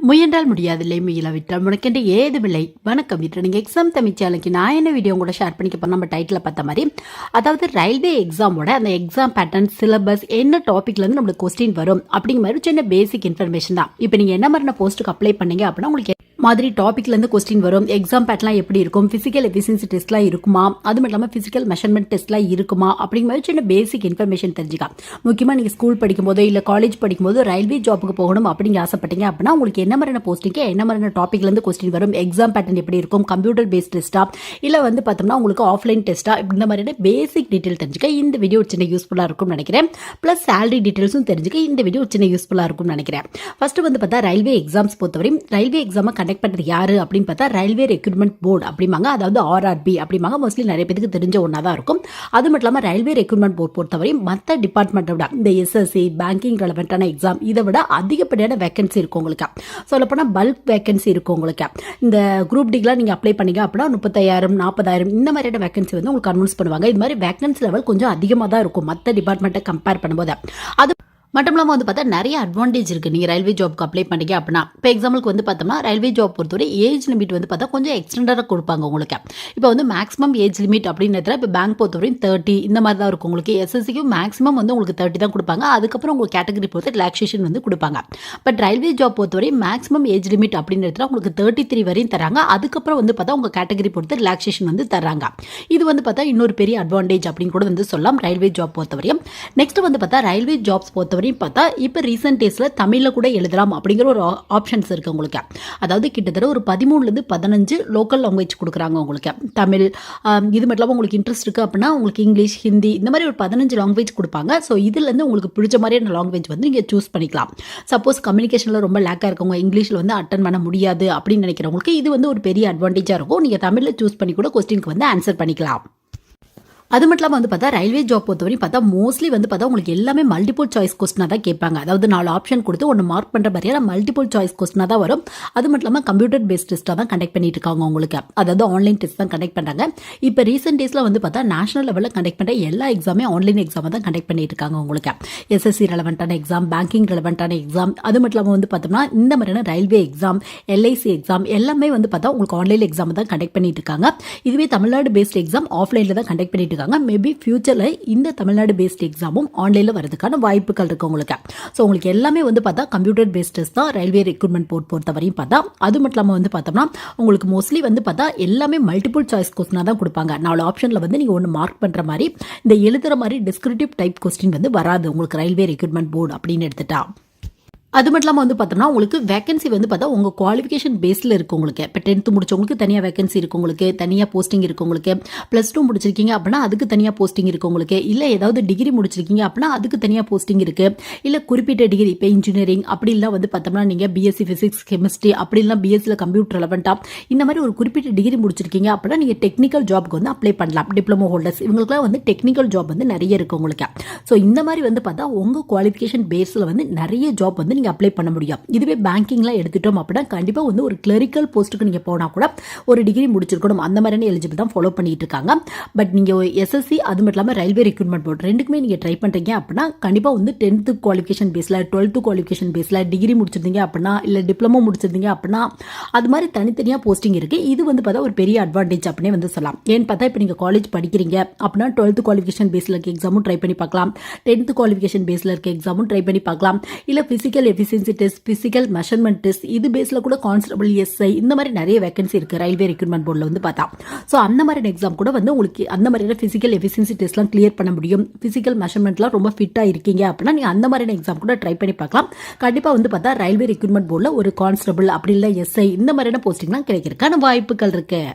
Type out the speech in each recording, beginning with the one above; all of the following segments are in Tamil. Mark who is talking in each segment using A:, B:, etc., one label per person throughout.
A: முயன்றால் முடியாதில்லை முயலாவிட்டால் முனக்கென்று ஏதுமில்லை. வணக்கம் இன்று நீங்கள் எக்ஸாம் தமிழ் நான் என்ன வீடியோ கூட ஷேர் பண்ணிக்க போகிறோம் நம்ம டைட்டில் பார்த்த மாதிரி. அதாவது ரயில்வே எக்ஸாமோட அந்த எக்ஸாம் பேட்டர்ன் சிலபஸ் என்ன டாப்பிக்லேருந்து நம்மளுக்கு கொஸ்டின் வரும் அப்படிங்கிற மாதிரி சின்ன பேசிக் இன்ஃபர்மேஷன் தான். இப்போ நீங்கள் என்ன மாதிரி போஸ்ட்டுக்கு அப்ளை பண்ணீங்க அப்படின்னா உங்களுக்கு மாதிரி டாபிக்லேருந்து கொஸ்டின் வரும். எக்ஸாம் பேட்லாம் எப்படி இருக்கும்? ஃபிசிக்கல் எஃபிஷியன்சி டெஸ்ட்லாம் இருக்குமா? அது மட்டும் இல்லாமல் ஃபிசிக்கல் மெஷர்மெண்ட் டெஸ்ட்லாம் இருக்குமா? அப்படிங்கிற மாதிரி சின்ன பேசிக் இன்ஃபர்மேஷன் தெரிஞ்சுக்கலாம். முக்கியமாக நீங்கள் ஸ்கூல் படிக்கும்போதோ இல்லை காலேஜ் படிக்கும்போது ரயில்வே ஜாப்புக்கு போகணும் அப்படிங்க ஆசைப்பட்டீங்க அப்படின்னா உங்களுக்கு என்ன மாதிரியான போஸ்டிங்க்கு என்ன மாதிரியான டாப்பிக்லேருந்து கொஸ்டின் வரும்? எக்ஸாம் பேட்டர்ன் எப்படி இருக்கும்? கம்ப்யூட்டர் பேஸ்ட் டெஸ்ட்டா இல்லை வந்து பார்த்தோம்னா உங்களுக்கு ஆஃப்லைன் டெஸ்ட்டா இந்த மாதிரியான பேசிக் டீட்டெயில் தெரிஞ்சுக்க இந்த வீடியோ ஒரு சின்ன யூஸ்ஃபுல்லாக இருக்கும்னு நினைக்கிறேன். ப்ளஸ் சேலரி டீட்டெயில்ஸும் தெரிஞ்சுக்க இந்த வீடியோ ஒரு சின்ன யூஸ்ஃபுல்லாக இருக்கும்னு நினைக்கிறேன். ஃபஸ்ட்டு வந்து பார்த்தா ரயில்வே எக்ஸாம்ஸ் பொறுத்தவரையும் ரயில்வே எக்ஸாமை கண்டக்ட் பண்ணுறது யாரு அப்படின்னு பார்த்தா ரயில்வே ரெக்ரூட்மெண்ட் போர்டு அப்படிம்பாங்க. அதாவது ஆர்ஆர்பி அப்படிம்பாங்க. மோஸ்ட்லி நிறைய பேருக்கு தெரிஞ்ச ஒன்றா தான் இருக்கும். அது மட்டும் இல்லாமல் ரயில்வே ரெக்ரூட்மெண்ட் போர்டு பொறுத்தவரையும் மற்ற டிபார்ட்மெண்ட்டை விட இந்த எஸ்எஸ்சி பேங்கிங் ரெலவெண்ட்டான எக்ஸாம் இதை விட அதிகப்படியான வேகன்சி இருக்கும் உங்களுக்கு. சொல்லப்போனால் பல்க் வேகன்சி இருக்கும் உங்களுக்கு. இந்த குரூப் டிக்கெலாம் நீங்கள் அப்ளை பண்ணீங்க அப்படின்னா முப்பத்தாயிரம் நாற்பதாயிரம் இந்த மாதிரியான வேகன்சி வந்து உங்களுக்கு அனௌன்ஸ் பண்ணுவாங்க. இது மாதிரி வேகன்சி லெவல் கொஞ்சம் அதிகமாக தான் இருக்கும் மற்ற டிபார்ட்மெண்ட்டை கம்பேர் பண்ணும்போது. அது மட்டும் இல்லாமல் வந்து பார்த்தா நிறைய அட்வான்டேஜ் இருக்குது நீங்கள் ரயில்வே ஜாப்க்கு அப்ளை பண்ணிக்க அப்படின்னா. இப்போ எக்ஸாம்பிளுக்கு வந்து பார்த்தோம்னா ரயில்வே ஜாப் பொறுத்தவரை ஏஜ் லிமிட் வந்து பார்த்தா கொஞ்சம் எக்ஸ்டெண்டராக கொடுப்பாங்க உங்களுக்கு. இப்போ வந்து மேக்ஸிமம் ஏஜ் லிமிட் அப்படின்னு இப்போ பேங்க் பொறுத்தவரையும் தேர்ட்டி இந்த மாதிரி தான் இருக்கும் உங்களுக்கு. எஸ்எஸ்சிக்கும் மேக்ஸிமம் வந்து உங்களுக்கு தேர்ட்டி தான் கொடுப்பாங்க. அதுக்கப்புறம் உங்களுக்கு கேட்டகரி பொறுத்து ரிலாக்ஸேஷன் வந்து கொடுப்பாங்க. பட் ரயில்வே ஜாப் பொறுத்தவரை மேக்ஸிமம் ஏஜ் லிமிட் அப்படின்னு உங்களுக்கு தேர்ட்டி த்ரீ வரையும் தராங்க. அதுக்கப்புறம் வந்து பார்த்தா உங்கள் கேட்டகரி பொறுத்து ரிலாக்ஸேஷன் வந்து தராங்க. இது வந்து பார்த்தா இன்னொரு பெரிய அட்வான்டேஜ் அப்படின்னு கூட வந்து சொல்லலாம் ரயில்வே ஜாப் பொறுத்தவரையும். நெக்ஸ்ட் வந்து பார்த்தா ரயில்வே ஜாப்ஸ் அப்படின்னு பார்த்தா இப்போ ரீசெண்ட் டேஸில் தமிழில் கூட எழுதலாம் அப்படிங்கிற ஒரு ஆப்ஷன்ஸ் இருக்குது உங்களுக்கு. அதாவது கிட்டத்தட்ட ஒரு பதிமூணுலேருந்து பதினஞ்சு லோக்கல் லாங்குவேஜ் கொடுக்குறாங்க உங்களுக்கு. தமிழ் இது மட்டும் இல்லாமல் உங்களுக்கு இன்ட்ரெஸ்ட் இருக்குது அப்படின்னா உங்களுக்கு இங்கிலீஷ் ஹிந்தி இந்த மாதிரி ஒரு பதினஞ்சு லாங்குவேஜ் கொடுப்பாங்க. ஸோ இதுலேருந்து உங்களுக்கு பிடிச்ச மாதிரியான லாங்குவேஜ் வந்து நீங்கள் சூஸ் பண்ணிக்கலாம். சப்போஸ் கம்யூனிகேஷனில் ரொம்ப லேக்காக இருக்கவங்க இங்கிலீஷில் வந்து அட்டன் பண்ண முடியாது அப்படின்னு நினைக்கிறவங்களுக்கு இது வந்து ஒரு பெரிய அட்வான்டேஜாக இருக்கும். நீங்கள் தமிழில் சூஸ் பண்ணி கூட கொஸ்டினுக்கு வந்து ஆன்சர் பண்ணிக்கலாம். அது மட்டும் இல்லாமல் வந்து பார்த்தா ரயில்வே ஜாப் பொறுத்தவரையும் பார்த்தா மோஸ்ட்லி வந்து பார்த்தா உங்களுக்கு எல்லாமே மல்டிபிள் சாய்ஸ் கொஸ்டினாக தான் கேட்பாங்க. அதாவது நாலு ஆப்ஷன் கொடுத்து ஒன்று மார்க் பண்ணுற மாதிரியான மல்டிபிள் சாய்ஸ் கொஸ்டினாக தான் வரும். அது மட்டும் இல்லாமல் கம்ப்யூட்டர் பேஸ்ட் டெஸ்ட்டாக தான் கண்டக்ட் பண்ணிட்டு இருக்காங்க உங்களுக்கு. அதாவது ஆன்லைன் டெஸ்ட் தான் கண்டக்ட் பண்ணுறாங்க இப்போ ரீசெண்ட் டேஸில் வந்து பார்த்தா நேஷனல் லெவலில் கண்டக்ட் பண்ணுற எல்லா எக்ஸாமே ஆன்லைன் எக்ஸாமாக தான் கண்டக்ட் பண்ணிட்டு இருக்காங்க உங்களுக்கு. எஸ்எஸ்சி ரெலவெண்ட்டான எக்ஸாம் பேங்கிங் ரெலவெண்ட்டான எக்ஸாம் அது மட்டும் இல்லாமல் வந்து பார்த்தோம்னா இந்த மாதிரியான ரயில்வே எக்ஸாம் எல்ஐசி எக்ஸாம் எல்லாமே வந்து பார்த்தா உங்களுக்கு ஆன்லைன் எக்ஸாம் தான் கண்டக்ட் பண்ணிட்டு இருக்காங்க. இதுவே தமிழ்நாடு பேஸ்ட் எக்ஸாம் ஆஃப்லைனில் தான் கண்டக்ட் பண்ணிட்டு இருக்காங்க மேபி ஃபியூச்சரில் இந்த தமிழ்நாடு பேஸ்ட் எக்ஸாமும் ஆன்லைனில் வரதுக்கான வாய்ப்புகள் இருக்குது உங்களுக்கு. ஸோ உங்களுக்கு எல்லாமே வந்து பார்த்தா கம்ப்யூட்டர் பேஸ்டஸ் தான் ரயில்வே ரெக்ரூட்மெண்ட் போர்ட் பொறுத்தவரையும் பார்த்தா. அது மட்டும் இல்லாமல் வந்து பார்த்தோம்னா உங்களுக்கு மோஸ்ட்லி வந்து பார்த்தா எல்லாமே மல்டிபிள் சாய்ஸ் கொஸ்டினாக தான் கொடுப்பாங்க. நாலு ஆப்ஷனில் வந்து நீங்கள் ஒன்று மார்க் பண்ணுற மாதிரி இந்த எழுதுகிற மாதிரி டிஸ்கிரிப்டிவ் டைப் கொஸ்டின் வந்து வராது. உங்களுக்கு ரயில்வே ரெக்ரூட்மெண்ட் போர்டு அப்படின்னு எடுத்துட்டா. அது மட்டும் இல்லாமல் வந்து பார்த்தோம்னா உங்களுக்கு வேகன்சி வந்து பார்த்தா உங்கள் குவாலிஃபிகேஷன் பேஸில் இருக்கு உங்களுக்கு. இப்போ டென்த்து முடிச்சவங்களுக்கு தனியாக வேகன்சி இருக்கு உங்களுக்கு தனியாக போஸ்டிங் இருக்கு உங்களுக்கு. ப்ளஸ் டூ முடிச்சிருக்கீங்க அப்படின்னா அதுக்கு தனியாக போஸ்டிங் இருக்கு உங்களுக்கு. இல்லை ஏதாவது டிகிரி முடிச்சிருக்கீங்க அப்படின்னா அதுக்கு தனியாக போஸ்டிங் இருக்கு. இல்லை குறிப்பிட்ட டிகிரி இப்போ இன்ஜினியரிங் அப்படிலாம் வந்து பார்த்தோம்னா நீங்கள் பிஎஸ்சி ஃபிசிக்ஸ் கெமிஸ்ட்ரி அப்படிலாம் பிஎஸ்சியில் கம்ப்யூட்டர் ரெலவெண்ட்டாக இந்த மாதிரி ஒரு குறிப்பிட்ட டிகிரி முடிச்சிருக்கீங்க அப்படின்னா நீங்கள் டெக்னிக்கல் ஜாப்க்கு வந்து அப்ளை பண்ணலாம். டிப்ளமோ ஹோல்டர்ஸ் இவங்களுக்குலாம் வந்து டெக்னிக்கல் ஜாப் வந்து நிறைய இருக்கு உங்களுக்கு. ஸோ இந்த மாதிரி வந்து பார்த்தா உங்கள் குவாலிஃபிகேஷன் பேஸில் வந்து நிறைய ஜாப் வந்து நீங்கள் அப்ளை பண்ண முடியும். இதுவே பேங்கிங்கில் எடுத்துட்டோம் அப்படின்னா கண்டிப்பாக வந்து ஒரு கிளரிக்கல் போஸ்ட்டுக்கு நீங்கள் போனால் கூட ஒரு டிகிரி முடிச்சிருக்கணும். அந்த மாதிரியான எலிஜிபிள் தான் ஃபாலோ பண்ணிட்டு இருக்காங்க. பட் நீங்கள் எஸ்எஸ்சி அது மட்டும் இல்லாமல் ரயில்வே ரெக்ரூட்மெண்ட் போர்டு ரெண்டுக்குமே நீங்கள் ட்ரை பண்ணுறீங்க அப்படின்னா கண்டிப்பாக வந்து டென்த்து குவாலிஃபிகேஷன் பேஸில் டுவெல்த்து குவாலிஃபிகேஷன் பேஸில் டிகிரி முடிச்சிருந்தீங்க அப்படின்னா இல்லை டிப்ளமோ முடிச்சிருந்தீங்க அப்படின்னா அது மாதிரி தனித்தனியாக போஸ்டிங் இருக்குது இது வந்து பார்த்தா ஒரு பெரிய அட்வான்டேஜ் அப்படின்னே வந்து சொல்லலாம். ஏன்னு பார்த்தா இப்போ நீங்கள் காலேஜ் படிக்கிறீங்க அப்படின்னா டுவெல்த்து குவாலிஃபிகேஷன் பேஸில் இருக்க எக்ஸாமும் ட்ரை பண்ணி பார்க்கலாம். டென்த்து குவாலிஃபிகேஷன் பேஸில் இருக்க எக்ஸாமும் ட்ரை பண்ணி பார்க்கலாம். இல்லை physical efficiency test physical measurement test இது பேஸில் கூட கான்ஸ்டபிள் எஸ்ஐ இந்த மாதிரி நிறைய வேகன்சி இருக்குது ரயில்வே ரெக்ரூட்மெண்ட் போர்டில் வந்து பார்த்தா. ஸோ அந்த மாதிரியான எக்ஸாம் கூட வந்து உங்களுக்கு அந்த மாதிரியான ஃபிசிக்கல் எஃபிசியன்சி டெஸ்ட்லாம் கிளியர் பண்ண முடியும். ஃபிசிக்கல் மெஷர்மெண்ட்லாம் ரொம்ப ஃபிட்டாக இருக்கீங்க அப்படின்னா நீங்கள் அந்த மாதிரியான எக்ஸாம் கூட ட்ரை பண்ணி பார்க்கலாம். கண்டிப்பாக வந்து பார்த்தா ரயில்வே ரெக்ரூட்மெண்ட் போர்டில் ஒரு கான்ஸ்டபிள் அப்படி இல்லை எஸ்ஐ இந்த மாதிரியான போஸ்டிங்லாம் கிடைக்கிறதுக்கான வாய்ப்புகள் இருக்குது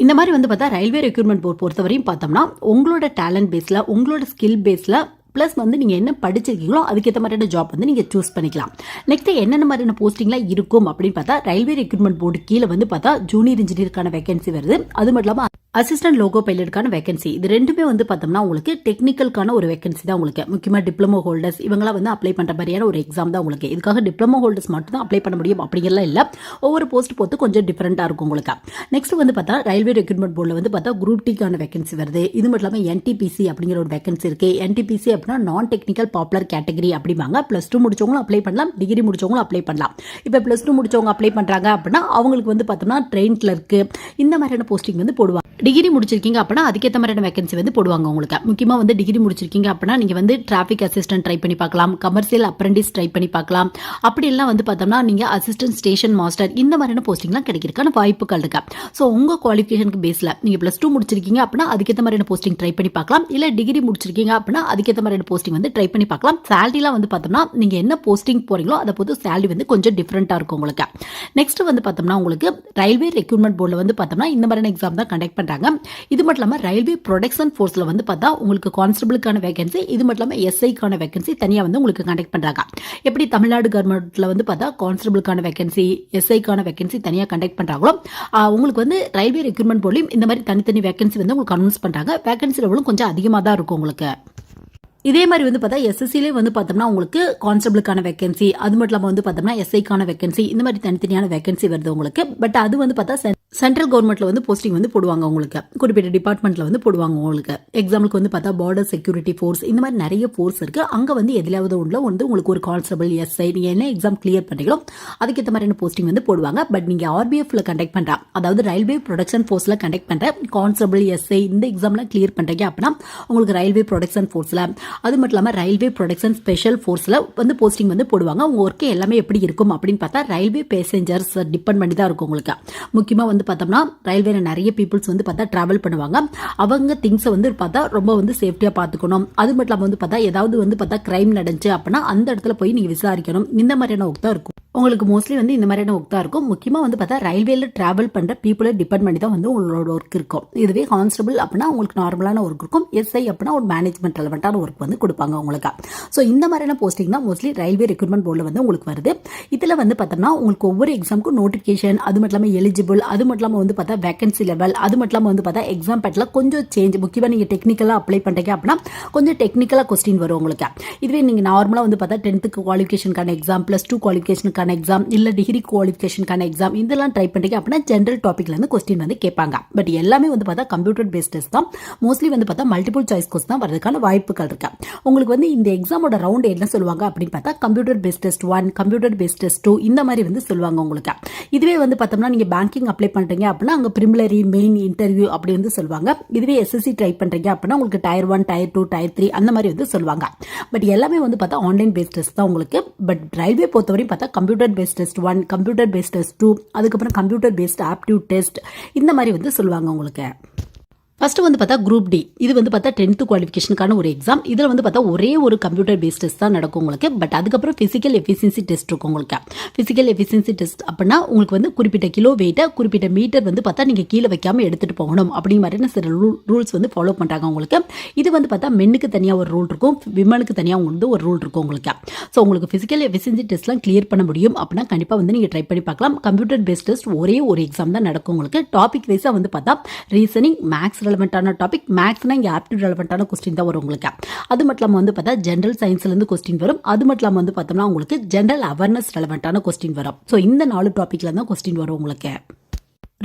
A: இந்த மாதிரி வந்து பார்த்தா ரயில்வே ரெக்ரூட்மெண்ட் போர்ட் பொறுத்தவரையும் பார்த்தோம்னா உங்களோட டேலண்ட் பேஸில் உங்களோட ஸ்கில் பேஸில் ப்ளஸ் வந்து நீங்கள் என்ன படிச்சிருக்கீங்களோ அதுக்கேற்ற மாதிரியான ஜாப் வந்து நீங்கள் சூஸ் பண்ணிக்கலாம். நெக்ஸ்ட் என்னென்ன மாதிரியான போஸ்டிங்லாம் இருக்கும் அப்படின்னு பார்த்தா ரயில்வே ரெக்ரூட்மெண்ட் போர்டு கீழே வந்து பார்த்தா ஜூனியர் இன்ஜினியருக்கான வேகன்சி வருது. அது மட்டும் இல்லாமல் அசிஸ்டன்ட் லோகோ பைலட்டுக்கான வேகன்சி இது ரெண்டுமே வந்து பார்த்தோம்னா உங்களுக்கு டெக்னிக்கலுக்கான ஒரு வேகன்சி தான் உங்களுக்கு. முக்கியமாக டிப்ளமோ ஹோல்டர்ஸ் இவங்களாம் வந்து அப்ளை பண்ணுற மாதிரியான ஒரு எக்ஸாம் தான் உங்களுக்கு. இதுக்காக டிப்ளமோ ஹோல்டர்ஸ் மட்டும் தான் அப்ளை பண்ண முடியும் அப்படிங்கிறலாம் இல்லை. ஒவ்வொரு போஸ்ட் பொறுத்து கொஞ்சம் டிஃப்ரெண்ட்டாக இருக்கும் உங்களுக்கு. நெக்ஸ்ட் வந்து பார்த்தா ரயில்வே ரெக்ரூட்மெண்ட் போர்டில் வந்து பார்த்தா குரூப் டிக்கான வேகன்சி வருது. இது மட்டும் இல்லாமல் என்டிபிசி அப்படிங்கிற ஒரு வேகன்சி இருக்குது என்டிபிசி அப்படின்னா நான் டெக்னிக்கல் பாப்புலர் கேட்டகரி அப்படிம்பாங்க. ப்ளஸ் டூ முடிச்சவங்களும் அப்ளை பண்ணலாம். டிகிரி முடிச்சவங்களும் அப்ளை பண்ணலாம். இப்போ ப்ளஸ் டூ முடிச்சவங்க அப்ளை பண்ணுறாங்க அப்படின்னா அவங்களுக்கு வந்து பார்த்தோம்னா ட்ரெயின் கிளர்க்கு இந்த மாதிரியான போஸ்டிங் வந்து போடுவாங்க. டிகிரி முடிச்சிருக்கீங்க அப்படின்னா அதுக்கேற்ற மாதிரியான வேகன்சி வந்து போடுவாங்க உங்களுக்கு. முக்கியமாக வந்து டிகிரி முடிச்சிருக்கீங்க அப்படின்னா நீங்கள் வந்து டிராஃபிக் அசிஸ்டன்ட் ட்ரை பண்ணி பார்க்கலாம். கமர்ஷியல் அப்ரெண்டிஸ் ட்ரை பண்ணி பார்க்கலாம். அப்படிலாம் வந்து பார்த்தோம்னா நீங்கள் அசிஸ்டன்ட் ஸ்டேஷன் மாஸ்டர் இந்த மாதிரியான போஸ்டிங்லாம் கிடைக்கிறதுக்கான வாய்ப்புகள் இருக்குது ஸோ உங்கள் குவாலிஃபிகேஷனுக்கு பேஸில் நீங்கள் ப்ளஸ் டூ முடிச்சிருக்கீங்க அப்படின்னா அதுக்கேற்ற மாதிரியான போஸ்டிங் ட்ரை பண்ணி பார்க்கலாம். இல்லை டிகிரி முடிச்சிருக்கீங்க அப்படின்னா அதுக்கேற்ற மாதிரியான போஸ்டிங் வந்து ட்ரை பண்ணி பார்க்கலாம். சேலரிலாம் வந்து பார்த்தோம்னா நீங்கள் என்ன போஸ்டிங் போகிறீங்களோ அதை பொறுத்து சேலரி வந்து கொஞ்சம் டிஃப்ரெண்ட்டாக இருக்கும் உங்களுக்கு. நெக்ஸ்ட் வந்து பார்த்தோம்னா உங்களுக்கு ரயில்வே ரெக்ரூட்மெண்ட் போர்டில் வந்து பார்த்தோம்னா இந்த மாதிரியான எக்ஸாம் தான் கண்டக்ட் பண்ணுறாங்க இது மட்டும் இல்லாமல் ரயில்வே ப்ரொடக்ஷன் ஃபோர்ஸில் வந்து பார்த்தா உங்களுக்கு கான்ஸ்டபிளுக்கான வேகன்சி இது மட்டும் இல்லாமல் எஸ்ஐக்கான வேகன்சி தனியாக வந்து உங்களுக்கு கண்டக்ட் பண்ணுறாங்க எப்படி தமிழ்நாடு கவர்மெண்ட்டில் வந்து பார்த்தா கான்ஸ்டபிளுக்கான வேகன்சி எஸ்ஐக்கான வேகன்சி தனியாக கண்டக்ட் பண்ணுறாங்களோ உங்களுக்கு வந்து ரயில்வே ரெக்ரூட்மெண்ட் போர்ட்லையும் இந்த மாதிரி தனித்தனி வேகன்சி வந்து உங்களுக்கு அனௌன்ஸ் பண்ணுறாங்க வேகன்சி லெவலும் கொஞ்சம் அதிகமாக தான் இருக்கும் உங்களுக்கு. இதே மாதிரி வந்து பார்த்தா எஸ்எஸ்சிலே வந்து பார்த்தோம்னா உங்களுக்கு கான்ஸ்டபிளுக்கான வேகன்சி அது மட்டும் இல்லாமல் வந்து பார்த்தோம்னா எஸ்ஐக்கான வேகன்சி இந்த மாதிரி தனித்தனியான வேகன்சி வருது உங்களுக்கு. பட் அது வந்து பார்த்தா சென்ட்ரல் கவர்மெண்ட்ல வந்து போஸ்டிங் வந்து போடுவாங்க உங்களுக்கு. குறிப்பிட்ட டிபார்ட்மெண்ட்ல வந்து போடுவாங்க உங்களுக்கு. எக்ஸாம்பிளுக்கு வந்து பார்த்தா பார்டர் செக்யூரிட்டி ஃபோர்ஸ் இந்த மாதிரி நிறைய ஃபோர்ஸ் இருக்கு. அங்க வந்து எதிலாவது ஒன்றில் வந்து உங்களுக்கு ஒரு கான்ஸ்டபிள் எஸ்ஐ நீங்க என்ன எக்ஸாம் கிளியர் பண்ணீங்களோ அதுக்கேற்ற மாதிரியான போஸ்டிங் வந்து போடுவாங்க. பட் நீங்க ஆர்பிஎஃப்ல கண்டக்ட் பண்றா அதாவது ரயில்வே ப்ரொடக்ஷன் ஃபோர்ஸ்ல கண்டக்ட் பண்ற கான்ஸ்டபிள் எஸ்ஐ இந்த எக்ஸாம்லாம் கிளியர் பண்றீங்க அப்படின்னா உங்களுக்கு ரயில்வே ப்ரொடக்ஷன் ஃபோர்ஸ்ல அது மட்டும் இல்லாமல் ரயில்வே ப்ரொடக்ஷன் ஸ்பெஷல் ஃபோர்ஸில் வந்து போஸ்டிங் வந்து போடுவாங்க. உங்கள் ஒர்க்கு எல்லாமே எப்படி இருக்கும் அப்படின்னு பார்த்தா ரயில்வே பேசஞ்சர்ஸ் டிபெண்ட் பண்ணி தான் இருக்கும் உங்களுக்கு. முக்கியமாக வந்து பார்த்தோம்னா ரயில்வேல நிறைய பீப்புள்ஸ் வந்து பார்த்தா ட்ராவல் பண்ணுவாங்க. அவங்க திங்ஸை வந்து பார்த்தா ரொம்ப வந்து சேஃப்டியாக பார்த்துக்கணும் அது மட்டும் இல்லாமல் வந்து பார்த்தா ஏதாவது வந்து பார்த்தா கிரைம் நடந்துச்சு அப்படின்னா அந்த இடத்துல போய் நீங்கள் விசாரிக்கணும். இந்த மாதிரியான ஒர்க் தான் இருக்கும். உங்களுக்கு மோஸ்ட்லி வந்து இந்த மாதிரியான ஒர்க் தான் இருக்கும். முக்கியமாக வந்து பார்த்தா ரயில்வேல ட்ராவல் பண்ணுற பீப்புளை டிபெண்ட் பண்ணி தான் வந்து உங்களோட ஒர்க் இருக்கும். இதுவே கான்ஸ்டபிள் அப்படின்னா உங்களுக்கு நார்மலான ஒர்க் இருக்கும். எஸ்ஐ அப்படின்னா ஒரு மேனேஜ்மெண்ட் ரெலவெண்ட்டான ஒர்க் வந்து கொடுப்பாங்க உங்களுக்கு. ஸோ இந்த மாதிரியான போஸ்டிங் தான் மோஸ்ட்லி ரயில்வே ரெக்ரூட்மெண்ட் போர்டில் வந்து உங்களுக்கு வருது. இதில் வந்து பார்த்தோம்னா உங்களுக்கு ஒவ்வொரு எக்ஸாமுக்கும் நோட்டிஃபிகேஷன் அது மட்டும் இல்லாமல் எலிஜிபிள் அது மட்டும் இல்லாமல் வந்து பார்த்தா வேகன்சி லெவல் அது மட்டும் இல்லாமல் வந்து பார்த்தா எக்ஸாம் பேட்டில் கொஞ்சம் சேஞ்ச் முக்கியமாக நீங்கள் டெக்னிக்கலாக அப்ளை பண்ணுறீங்க அப்படின்னா கொஞ்சம் டெக்னிக்கலாக கொஸ்டின் வரும் உங்களுக்கு. இதுவே நீங்கள் நார்மலாக வந்து பார்த்தா டென்த்துக்கு குவாலிஃபிகேஷனுக்கான எக்ஸாம் ப்ளஸ் டூ குவாலிஃபிகேஷனுக்கான எக்ஸாம் இல்லை டிகிரி குவாலிஃபிகேஷனுக்கான எக்ஸாம் இதெல்லாம் ட்ரை பண்ணுறீங்க அப்படின்னா ஜென்ரல் டாப்பிக்லேருந்து கொஸ்டின் வந்து கேட்பாங்க. பட் எல்லாமே வந்து பார்த்தா கம்ப்யூட்டர் பேஸ்ட் டெஸ்ட் தான். மோஸ்ட்லி வந்து பார்த்தா மல்டிபிள் சாய்ஸ் கோர்ஸ் தான் வரதுக்கான வாய்ப்புகள் இருக்கு. உங்களுக்கு வந்து இந்த எக்ஸாமோட ரவுண்ட் என்ன சொல்லுவாங்க அப்படின்னு பார்த்தா computer based test one computer based test two இந்த மாதிரி வந்து சொல்லுவாங்க உங்களுக்கு. இதுவே வந்து பார்த்தோம்னா நீங்கள் பேங்கிங் அப்ளை பண்ணுறீங்க அப்படின்னா அங்கே ப்ரிமிலரி மெயின் இன்டர்வியூ அப்படி வந்து சொல்லுவாங்க. இதுவே எஸ்எஸ்சி ட்ரை பண்ணுறீங்க அப்படின்னா உங்களுக்கு tier one tier two tier three அந்த மாதிரி வந்து சொல்லுவாங்க. பட் எல்லாமே வந்து பார்த்தா ஆன்லைன் பேஸ்ட் டெஸ்ட் தான் உங்களுக்கு. பட் ரயில்வே பொறுத்தவரையும் பார்த்தா computer based test one computer based test two அதுக்கப்புறம் கம்ப்யூட்டர் பேஸ்ட் ஆப்டியூட் டெஸ்ட் இந்த மாதிரி வந்து சொல்லுவாங்க உங்களுக்கு. ஃபஸ்ட்டு வந்து பார்த்தா குரூப் டி இது வந்து பார்த்தா டென்த்து குவாலிஃபிகேஷனுக்கான ஒரு எக்ஸாம் இதில் வந்து பார்த்தா ஒரே ஒரு கம்ப்யூட்டர் பேஸ்ட் டெஸ்ட் தான் நடக்கும் உங்களுக்கு. பட் அதுக்கப்புறம் ஃபிசிக்கல் எஃபிஷியன்சி டெஸ்ட் இருக்கும் உங்களுக்கு. ஃபிசிக்கல் எஃபிஷியன்சி டெஸ்ட் அப்படின்னா உங்களுக்கு வந்து குறிப்பிட்ட கிலோ வெயிட்டை குறிப்பிட்ட மீட்டர் வந்து பார்த்தா நீங்கள் கீழே வைக்காமல் எடுத்துகிட்டு போகணும். அப்படிங்கிற மாதிரியான சில ரூல்ஸ் வந்து ஃபாலோ பண்ணுறாங்க உங்களுக்கு. இது வந்து பார்த்தா மென்னுக்கு தனியாக ஒரு ரூல் இருக்கும். விமனுக்கு தனியாக வந்து ஒரு ரூல் இருக்கும் உங்களுக்கு. ஸோ உங்களுக்கு ஃபிசிக்கல் எஃபிஷியன்சி டெஸ்ட்லாம் கிளியர் பண்ண முடியும் அப்படின்னா கண்டிப்பாக வந்து நீங்கள் ட்ரை பண்ணி பார்க்கலாம். கம்ப்யூட்டர் பேஸ்ட் டெஸ்ட் ஒரே ஒரு எக்ஸாம் தான் நடக்கும் உங்களுக்கு. டாபிக் வைஸாக வந்து பார்த்தா ரீசனிங் மேக்ஸ் ரெலவெண்ட்டான டாபிக் மேக்ஸ்னா இங்கே ஆப்டியூட் ரெலவெண்ட்டான கொஸ்டின் தான் வரும் உங்களுக்கு. அது மட்டும் இல்லாமல் வந்து பார்த்தா ஜென்ரல் சயின்ஸ்லேருந்து கொஸ்டின் வரும். அது மட்டும் இல்லாமல் வந்து பார்த்தோம்னா உங்களுக்கு ஜென்ரல் அவேர்னஸ் ரெலவெண்ட்டான கொஸ்டின் வரும். ஸோ இந்த நாலு டாப்பிக்கில் தான் கொஸ்டின் வரும் உங்களுக்கு.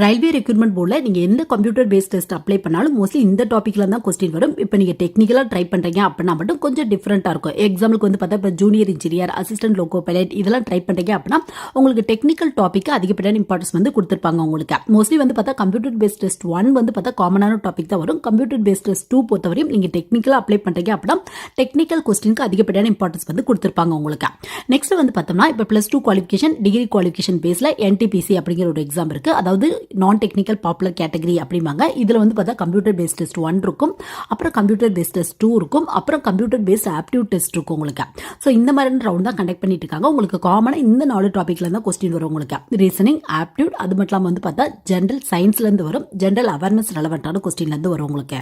A: ரயில்வே ரெக்யூர்மெண்ட் போர்டில் நீங்கள் எந்த கம்ப்யூட்டர் பேஸ்ட் டெஸ்ட் அப்ளை பண்ணாலும் மோஸ்ட்லி இந்த டாப்பிக்கில் தான் கொஸ்டின் வரும். இப்போ நீங்கள் டெக்னிக்கலாக ட்ரை பண்ணுறீங்க அப்படின்னா மட்டும் கொஞ்சம் டிஃப்ரெண்ட்டாக இருக்கும். எக்ஸாம்பிளுக்கு வந்து பார்த்தா இப்போ junior engineer assistant loco pilot இதெல்லாம் ட்ரை பண்ணுறீங்க அப்படின்னா உங்களுக்கு டெக்னிக்கல் டாப்பிக்கு அதிகப்படியான இம்பார்ட்டன்ஸ் வந்து கொடுத்துருப்பாங்க உங்களுக்கு. மோஸ்ட்லி வந்து பார்த்தா கம்ப்யூட்டர் பேஸ்ட் டெஸ்ட் ஒன் வந்து பார்த்தா காமனான டாபிக் தான் வரும். கம்ப்யூட்டர் பேஸ்ட் டெஸ்ட் டூ பொறுத்தவரையும் நீங்கள் டெக்னிக்கலாக அப்ளை பண்ணுறீங்க அப்படின்னா டெக்னிக்கல் கொஸ்டினுக்கு அதிகப்படியான இம்பார்ட்டன்ஸ் வந்து கொடுத்துருப்பாங்க உங்களுக்கு. நெக்ஸ்ட் வந்து பார்த்தோம்னா இப்போ plus two qualification degree qualification பேஸில் என்டிபிசி அப்படிங்கிற ஒரு எக்ஸாம் இருக்குது அதாவது நான் டெக்னிக்கல் பாப்புலர் கேட்டகரி அப்படிம்பாங்க. இதில் வந்து பார்த்தா கம்ப்யூட்டர் பேஸ்ட் டெஸ்ட் ஒன் இருக்கும். அப்புறம் கம்ப்யூட்டர் பேஸ்ட் டெஸ்ட் டூ இருக்கும். அப்புறம் கம்ப்யூட்டர் பேஸ்ட் ஆப்டியூட் டெஸ்ட் இருக்கும் உங்களுக்கு. ஸோ இந்த மாதிரி ரவுண்ட் தான் கண்டக்ட் பண்ணிட்டு இருக்காங்க. உங்களுக்கு காமனாக இந்த நாலு டாப்பிக்கில் தான் கொஸ்டின் வரும் உங்களுக்கு. ரீசனிங் ஆப்டியூட் அது மட்டும் இல்லாமல் வந்து பார்த்தா ஜென்ரல் சயின்ஸ்லேருந்து வரும். ஜென்ரல் அவேர்னஸ் ரெலவெண்ட்டான கொஸ்டின்லேருந்து வரும் உங்களுக்கு.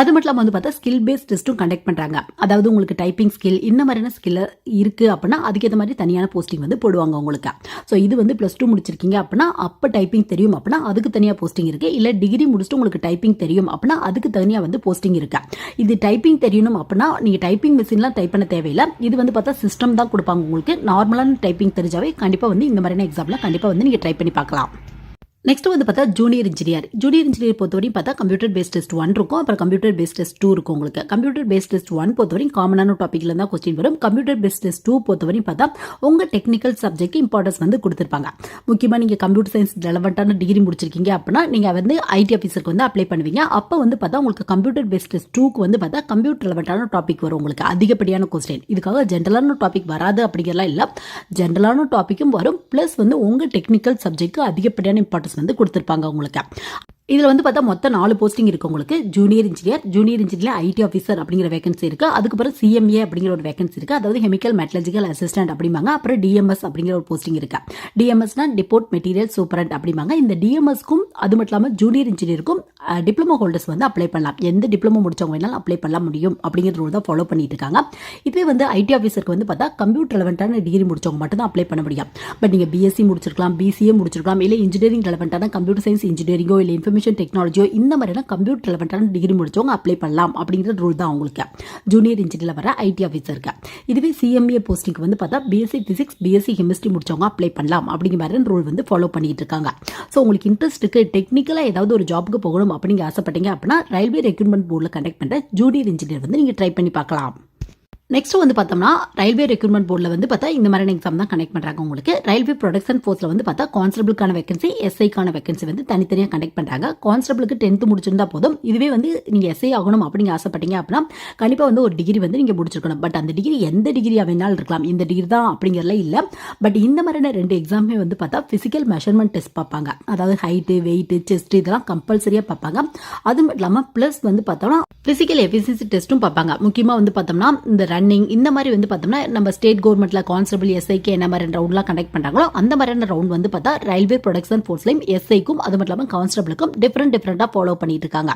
A: அது மட்டும் இல்லாமல் வந்து பார்த்தா ஸ்கில் பேஸ்ட் டெஸ்ட்டும் கண்டக்ட் பண்ணுறாங்க அதாவது உங்களுக்கு டைப்பிங் ஸ்கில் இந்த மாதிரியான ஸ்கில் இருக்குது அப்படின்னா அதுக்கேற்ற மாதிரி தனியான போஸ்டிங் வந்து போடுவாங்க உங்களுக்கு. ஸோ இது வந்து ப்ளஸ் டூ முடிச்சிருக்கீங்க அப்படின்னா அப்போ டைப்பிங் தெரியும் அப்படின்னா அதுக்கு தனியாக போஸ்டிங் இருக்குது இல்லை டிகிரி முடிச்சுட்டு உங்களுக்கு டைப்பிங் தெரியும் அப்படின்னா அதுக்கு தனியாக வந்து போஸ்டிங் இருக்கு. இது டைப்பிங் தெரியணும் அப்படின்னா நீங்கள் டைப்பிங் மிஷின்லாம் டைப் பண்ண தேவையில்லை. இது வந்து பார்த்தா சிஸ்டம் தான் கொடுப்பாங்க உங்களுக்கு. நார்மலான டைப்பிங் தெரிஞ்சாவே கண்டிப்பாக வந்து இந்த மாதிரியான எக்ஸாமில் கண்டிப்பாக வந்து நீங்கள் ட்ரை பண்ணி பார்க்கலாம். நெக்ஸ்ட் வந்து பார்த்தா ஜூனியர் இன்ஜினியர் ஜூனியர் இன்ஜினியர் பொறுத்தவரையும் பார்த்தா கம்ப்யூட்டர் பேஸ்ட் டெஸ்ட் ஒன் இருக்கும். அப்புறம் கம்ப்யூட்டர் பேஸ்ட் டெஸ்ட் டூ இருக்கும் உங்களுக்கு. கம்ப்யூட்டர் பேஸ்ட் டெஸ்ட் ஒன் பொறுத்தவரையும் காமனான டாப்பிக்ல தான் கொஸ்டின் வரும். கம்ப்யூட்டர் பேஸ்ட் டெஸ்ட் டூ பொறுத்தவரையும் பார்த்தா உங்க டெக்னிக்கல் சப்ஜெக்ட் இம்பார்ட்டன்ஸ் வந்து கொடுத்துருப்பாங்க. முக்கியமாக நீங்கள் கம்ப்யூட்டர் சயின்ஸ் ரெலவெண்ட்டான டிகிரி முடிச்சிருக்கீங்க அப்படின்னா நீங்கள் வந்து ஐடி ஆஃபீஸருக்கு வந்து அப்ளை பண்ணுவீங்க. அப்போ வந்து பார்த்தா உங்களுக்கு கம்ப்யூட்டர் பேஸ்ட் டெஸ்ட் டூக்கு வந்து பார்த்தா கம்ப்யூட்டர் ரெலவெண்ட்டான டாபிக் வரும் உங்களுக்கு. அதிகப்படியான கொஸ்டின் இதுக்காக ஜென்ரலான டாபிக் வராது அப்படிங்கிறலாம் இல்லை. ஜென்ரலான டாப்பிக்கும் வரும். ப்ளஸ் வந்து உங்கள் டெக்னிக்கல் சப்ஜெக்ட்டுக்கு அதிகப்படியான இம்பார்ட்டன்ஸ் வந்து கொடுத்துருப்பாங்க உங்களுக்கு. இதில் வந்து பார்த்தா மொத்தம் நாலு போஸ்டிங் இருக்கு உங்களுக்கு. Junior engineer junior engineer IT officer அப்படிங்கிற வேகன்சி இருக்கு. அதுக்கப்புறம் சிஎம்ஏ அப்படிங்கிற ஒரு வேகன்சி இருக்கு. அதாவது கெமிக்கல் மெட்டலஜிக்கல் அசிஸ்டன்ட் அப்படிம்பாங்க. அப்புறம் டிஎம்எஸ் அப்படிங்கிற ஒரு போஸ்டிங் இருக்கு. டிஎம்எஸ்னா டிபோர்ட் மெட்டீரியல் சூப்பரண்ட் அப்படிம்பாங்க. இந்த டிஎம்எஸ்க்கும் அது மட்டும் இல்லாமல் ஜூனியர் இன்ஜினியருக்கும் டிப்ளமோ ஹோல்டர்ஸ் வந்து அப்ளை பண்ணலாம். எந்த டிப்ளமோ முடிச்சவங்க வேணாலும் அப்ளை பண்ண முடியும் அப்படிங்கிற ரூல் தான் ஃபாலோ பண்ணிட்டு இருக்காங்க. இதுவே வந்து ஐடி ஆஃபீஸருக்கு வந்து பார்த்தா கம்ப்யூட்டர் ரெலவெண்ட்டான டிகிரி முடிச்சவங்க மட்டும் தான் அப்ளை பண்ண முடியும். பட் நீங்கள் பிஎஸ்சி முடிச்சிருக்கலாம் பிசிஏ முடிச்சிருக்கலாம் இல்லை இன்ஜினியரிங் ரிலவெண்ட்டான கம்ப்யூட்டர் சயின்ஸ் இன்ஜினியரிங்கோ இல்லை இன்ஃபர்மேஷன் டெக்னாலஜியோ இந்த மாதிரியான கம்ப்யூட்டர் ரிலவெண்ட்டான டிகிரி முடிச்சவங்க அப்ளை பண்ணலாம் அப்படிங்கிற ரூல் தான் உங்களுக்கு ஜூனியர் இன்ஜினியரில் வர ஐடி ஆஃபீஸருக்கு இதுவே சிஎம்ஏ போஸ்டிங்க்கு வந்து பார்த்தா பிஎஸ்சி பிசிக்ஸ் பிஎஸ்சி கெமிஸ்ட்ரி முடிச்சவங்க அப்ளை பண்ணலாம் அப்படிங்கிற மாதிரி ரூல் வந்து ஃபாலோ பண்ணிட்டு இருக்காங்க. ஸோ உங்களுக்கு இன்ட்ரெஸ்ட் இருக்கு டெக்னிக்கலாக ஏதாவது ஒரு ஜாப்புக்கு போகணும் அப்படிங்க ஆசைப்பட்டீங்க அப்படின்னா ரயில்வே ரெக்ரூட்மெண்ட் போர்டில் கண்டக்ட் பண்ணுற ஜூனியர் இன்ஜினியர் வந்து நீங்கள் ட்ரை பண்ணி பார்க்கலாம். நெக்ஸ்ட் வந்து பார்த்தோம்னா ரயில்வே ரெக்ரூட்மெண்ட் போர்டில் வந்து பார்த்தா இந்த மாதிரியான எக்ஸாம் தான் கனெக்ட் பண்ணுறாங்க உங்களுக்கு. ரயில்வே ப்ரொடக்ஷன் ஃபோர்ஸில் வந்து பார்த்தா கான்ஸ்டபிளுக்கான வேகன்சி எஸ்ஐக்கான வேகன்சி வந்து தனித்தனியாக கனெக்ட் பண்ணுறாங்க கான்ஸ்டபிளுக்கு டென்த்து முடிச்சிருந்தா போதும். இதுவே வந்து நீங்கள் எஸ்ஐ ஆகணும் அப்படிங்க ஆசைப்பட்டீங்க அப்படின்னா கண்டிப்பாக வந்து ஒரு டிகிரி வந்து நீங்கள் முடிச்சிருக்கணும். பட் அந்த டிகிரி எந்த டிகிரியாக வேணாலும் இருக்கலாம். இந்த டிகிரி தான் அப்படிங்கிறதுல இல்லை. பட் இந்த மாதிரியான ரெண்டு எக்ஸாமே வந்து பார்த்தா ஃபிசிக்கல் மெஷர்மெண்ட் டெஸ்ட் பார்ப்பாங்க. அதாவது ஹைட்டு வெயிட்டு செஸ்ட் இதெல்லாம் கம்பல்சரியாக பார்ப்பாங்க. அது மட்டும் இல்லாமல் ப்ளஸ் வந்து பார்த்தோம்னா ஃபிசிக்கல் எஃபிசியன்சி டெஸ்ட்டும் பார்ப்பாங்க. முக்கியமாக வந்து பார்த்தோம்னா இந்த ரன்னிங் இந்த மாதிரி வந்து பார்த்தோம்னா நம்ம ஸ்டேட் கவர்மெண்ட்ல கான்ஸ்டபிள் எஸ்ஐக்கு என்ன மாதிரி ரவுண்ட்லாம் கண்டக்ட் பண்ணுறாங்களோ அந்த மாதிரியான ரவுண்ட் வந்து பார்த்தா ரயில்வே ப்ரொடக்ஷன் ஃபோர்ஸ்லையும் எஸ்ஐக்கும் அது மட்டும் இல்லாமல் கான்ஸ்டபிளுக்கும் டிஃப்ரெண்ட் டிஃப்ரெண்ட்டாக ஃபாலோ பண்ணிட்டு இருக்காங்க.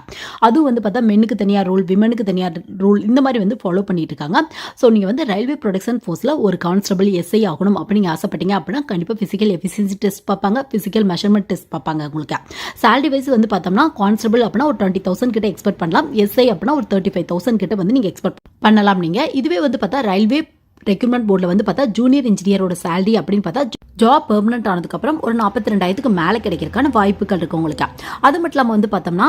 A: அதுவும் வந்து பார்த்தா மென்னுக்கு தனியாக ரூல் விமனுக்கு தனியாக ரூல் இந்த மாதிரி வந்து ஃபாலோ பண்ணிட்டு இருக்காங்க. ஸோ நீங்கள் வந்து ரயில்வே ப்ரொடக்ஷன் ஃபோர்ஸில் ஒரு கான்ஸ்டபிள் எஸ்ஐ ஆகணும் அப்படின்னு ஆசைப்பட்டீங்க அப்படின்னா கண்டிப்பாக ஃபிசிக்கல் எஃபிஷியன்சி டெஸ்ட் பார்ப்பாங்க ஃபிசிக்கல் மெஷர்மெண்ட் டெஸ்ட் பார்ப்பாங்க உங்களுக்கு. சேலரி வைஸ் வந்து பார்த்தோம்னா கான்ஸ்டபிள் அப்படின்னா ஒரு டுவெண்ட்டி தௌசண்ட் கிட்ட எக்ஸ்பெக்ட் பண்ணலாம் எஸ்ஐ அப்படின்னா ஒரு தேர்ட்டி ஃபைவ் தௌசண்ட் கிட்ட வந்து நீங்கள் எக்ஸ்பெக்ட் பண்ணலாம் நீங்கள் இது இதுவே வந்து பார்த்தா ரயில்வே ரெக்ரூட்மெண்ட் போர்டில் வந்து பார்த்தா ஜூனியர் இன்ஜினியரோட சேலரி அப்படின்னு பார்த்தா ஜாப் பெர்மனன்ட் ஆனதுக்கப்புறம் ஒரு நாற்பத்தி ரெண்டாயிரத்துக்கு மேலே கிடைக்கிறதுக்கான வாய்ப்புகள் இருக்கு உங்களுக்கு. அது மட்டும் இல்லாமல் வந்து பார்த்தோம்னா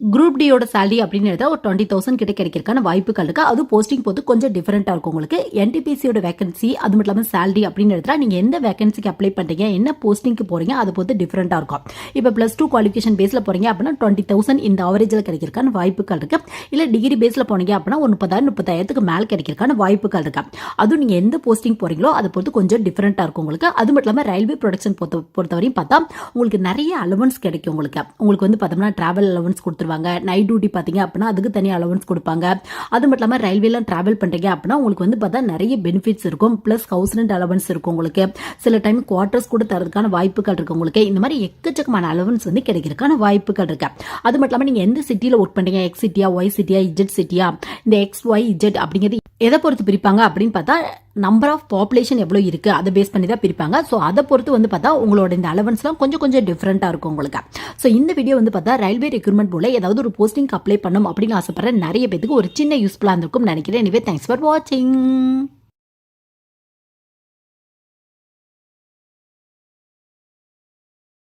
A: குரூப் டியோட சேலரி அப்படின்னு எடுத்தால் ஒரு டுவெண்ட்டி தௌசண்ட் கிட்ட கிடைக்கிறதுக்கான வாய்ப்புகள் இருக்குது அது போஸ்டிங் போது கொஞ்சம் டிஃப்ரெண்ட்டாக இருக்கும் உங்களுக்கு. என்டிபிசியோட வேகன்சி அது மட்டும் இல்லாமல் சேலரி அப்படின்னு எடுத்தால் நீங்கள் எந்த வேகன்சிக்கு அப்ளை பண்ணுறீங்க என்ன போஸ்டிங்க்கு போகிறீங்க அது பொறுத்து டிஃப்ரெண்ட்டாக இருக்கும். இப்போ ப்ளஸ் டூ குவாலிஃபிகேஷன் பேஸில் போகிறீங்க அப்படின்னா டுவெண்ட்டி தௌசண்ட் இந்த அவரேஜில் கிடைக்கிறதுக்கான வாய்ப்புகள் இருக்குது இல்லை டிகிரி பேஸில் போனீங்க அப்படின்னா ஒரு முப்பதாயிரம் முப்பதாயிரத்துக்கு மேலே கிடைக்கிறதுக்கான வாய்ப்புகள் இருக்கு. அதுவும் நீங்கள் எந்த போஸ்டிங் போகிறீங்களோ அதை பொறுத்து கொஞ்சம் டிஃப்ரெண்ட்டாக இருக்கும் உங்களுக்கு. அது மட்டும் இல்லாமல் ரயில்வே ப்ரொடக்ஷன் பொறுத்த பொறுத்தவரையும் பார்த்தா உங்களுக்கு நிறைய அலவன்ஸ் கிடைக்கும் உங்களுக்கு. உங்களுக்கு வந்து பார்த்தோம்னா ட்ராவல் அலவன்ஸ் கொடுத்துருவாங்க. நைட் டியூட்டி பார்த்தீங்க அப்படின்னா அதுக்கு தனி அலவன்ஸ் கொடுப்பாங்க. அது மட்டும் இல்லாமல் ரயில்வேலாம் ட்ராவல் பண்ணுறீங்க அப்படின்னா உங்களுக்கு வந்து பார்த்தா நிறைய பெனிஃபிட்ஸ் இருக்கும். ப்ளஸ் ஹவுஸ் ரெண்ட் அலவன்ஸ் இருக்கும் உங்களுக்கு. சில டைம் குவார்ட்டர்ஸ் கூட தரதுக்கான வாய்ப்புகள் இருக்கு உங்களுக்கு. இந்த மாதிரி எக்கச்சக்கமான அலவன்ஸ் வந்து கிடைக்கிறதுக்கான வாய்ப்புகள் இருக்கு. அது மட்டும் இல்லாமல் நீங்கள் எந்த சிட்டியில் ஒர்க் பண்ணுறீங்க எக்ஸ் சிட்டியா ஒய் சிட்டியா இஜெட் சிட்டியா இந்த எக்ஸ் ஒய் இஜெட் அப்படிங்கிறது எதை பொறுத்து பிரிப்பாங்க அப்படின்னு பார்த்தா நம்பர் ஆஃப் பாப்புலேஷன் எவ்வளோ இருக்குது அதை பேஸ் பண்ணி தான் பிரிப்பாங்க. ஸோ அதை பொறுத்து வந்து பார்த்தா உங்களோட இந்த அலவன்ஸ்லாம் கொஞ்சம் கொஞ்சம் டிஃப்ரெண்ட்டாக இருக்கும் உங்களுக்கு. ஸோ இந்த வீடியோ வந்து பார்த்தா ரயில்வே ரெக்ரூட்மெண்ட் போல ஏதாவது ஒரு போஸ்டிங் அப்ளை பண்ணணும் அப்படின்னு ஆசைப்படுற நிறைய பேருக்கு ஒரு சின்ன யூஸ்ஃபுல்லாக இருந்திருக்கும் நினைக்கிறேன். எனவே தேங்க்ஸ் ஃபார் வாட்சிங்